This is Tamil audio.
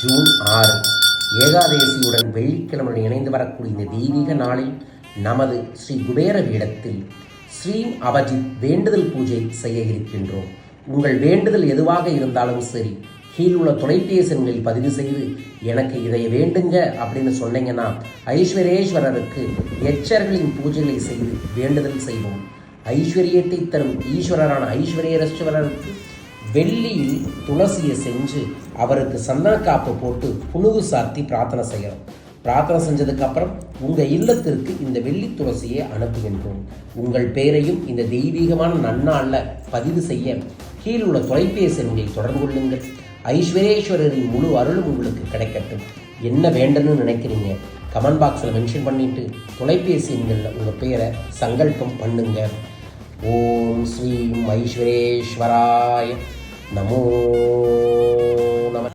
ஜூன் ஆறு. ஏகாதேசியுடன் வெள்ளிக்கிழமை இணைந்து வரக்கூடிய இந்த தெய்வீக நாளில் நமது ஸ்ரீ குபேர பீடத்தில் ஸ்ரீ அவஜித் வேண்டுதல் பூஜை செய்ய இருக்கின்றோம். உங்கள் வேண்டுதல் எதுவாக இருந்தாலும் சரி கீழுள்ள உள்ள எண்களில் பதிவு செய்து எனக்கு இதை வேண்டுங்க அப்படின்னு சொன்னீங்கன்னா ஐஸ்வரேஸ்வரருக்கு எச்சர்களின் பூஜைகளை செய்து வேண்டுதல் செய்வோம். ஐஸ்வர்யத்தை தரும் ஈஸ்வரரான ஐஸ்வர்யரஸ்வரருக்கு வெள்ளியில் துளசியை செஞ்சு அவருக்கு சந்தன காப்பு போட்டு புணுகு சாத்தி பிரார்த்தனை செய்யணும். பிரார்த்தனை செஞ்சதுக்கப்புறம் உங்கள் இல்லத்திற்கு இந்த வெள்ளி துளசியை அனுப்புகின்றோம். உங்கள் பெயரையும் இந்த தெய்வீகமான நன்னாளில் பதிவு செய்ய கீழ் உள்ள தொலைபேசி எண்ணை தொடர்பு கொள்ளுங்கள். ஐஸ்வரேஸ்வரரின் முழு அருளும் உங்களுக்கு கிடைக்கட்டும். என்ன வேண்டும்னு நினைக்கிறீங்க? கமெண்ட் பாக்ஸில் மென்ஷன் பண்ணிவிட்டு தொலைபேசி எண்களில் உங்கள் பெயரை சங்கல்பம் பண்ணுங்கள் ॐ श्रीं ऐश्वरेश्वराय नमो